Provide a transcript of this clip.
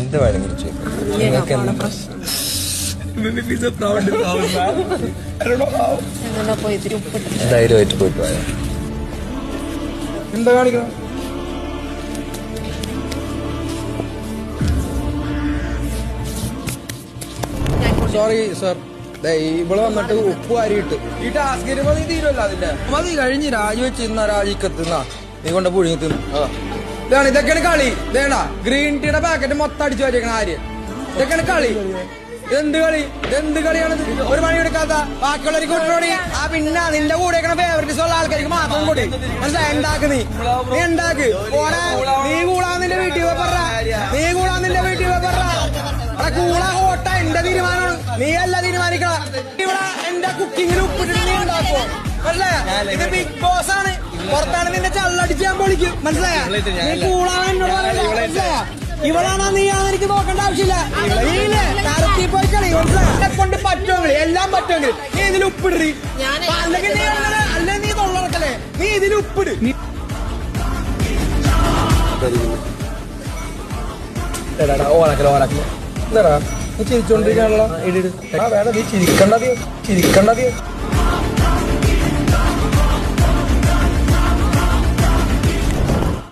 എന്ത് വേണമെങ്കിലും ചെയ്യും. നിങ്ങൾക്ക് എന്ത് ധൈര്യമായിട്ട് പോയിട്ട് പോയാ സോറി സർ ഇവിടെ വന്നിട്ട് ഉപ്പ് വാരിയിട്ട്. ഈ ടാസ്ക് തീരുമല്ലോ അതിന്റെ. മതി കഴിഞ്ഞ് രാജിവെച്ച് ഇന്ന രാജിക്കത്തുന്ന നീ കൊണ്ട് പുഴുങ്ങി തിന്നു. ഇതാണ് ഇതൊക്കെയാണ് കളി. വേണ്ട ഗ്രീൻ ടീയുടെ പാക്കറ്റ് മൊത്തം അടിച്ചു വെച്ചേക്കണ ആര്? ഇതൊക്കെയാണ് കളി. എന്ത് കളി? എന്ത് കളിയാണ് ഒരു മണി എടുക്കാത്ത ബാക്കിയുള്ളവർക്ക് വിട്ടോടി ആ പിന്നെ നിന്റെ കൂടെ ഫേവറേറ്റ്സ് ഉള്ള ആൾക്കാർക്ക് മാത്രം കൂടി. മനസ്സിലായി? ഉണ്ടാക്ക് നീ? നീ ഉണ്ടാക്ക് നീ കൂടാ നിന്റെ വീട്ടിൽ പറ. നീ കൂടാ നിന്റെ വീട്ടിൽ പറ. കൂടാ ഹോട്ട എന്റെ തീരുമാനമാണ്. നീ അല്ല തീരുമാനിക്കണ. ഇവിടെ എന്റെ കുക്കിങ്ങിന് ഉപ്പിട്ടിട്ട് നീ ഉണ്ടാക്കോ. മനസ്സിലായ? ഇത് ബിഗ് ബോസ് ആണ്. പുറത്താണ് നിന്റെ ചള്ളടിച്ച് ഞാൻ പൊളിക്കും. മനസ്സിലായ? നീ കൂടാൻ എന്നോട് പറയണ്ട, മനസ്സിലായ? ഇവളാണോ നീ എനിക്ക് നോക്കേണ്ട ആവശ്യമില്ല. നീയില്ലേ? തരത്തി പോയി കളി. മനസ്സിലായ? എന്നെ കൊണ്ട് പറ്റുമെങ്കിൽ എല്ലാം പറ്റുമെങ്കിൽ നീ ഇതിൽ ഉപ്പിടി ഞാൻ അല്ലെങ്കിൽ നീ അങ്ങനെ അല്ലെങ്കിൽ നീ തൊള്ളറക്കല്ലേ നീ ഇതിൽ ഉപ്പിട്. എടാടാ ഓണക്കല ഓണക്കല എന്താടാ നീ ചിരിച്ചോണ്ടിരിക്കാനുള്ള ആ വേണ്ട നീ ചിരിക്കണ്ടതിയോ ചിരിക്കണ്ടതിയോ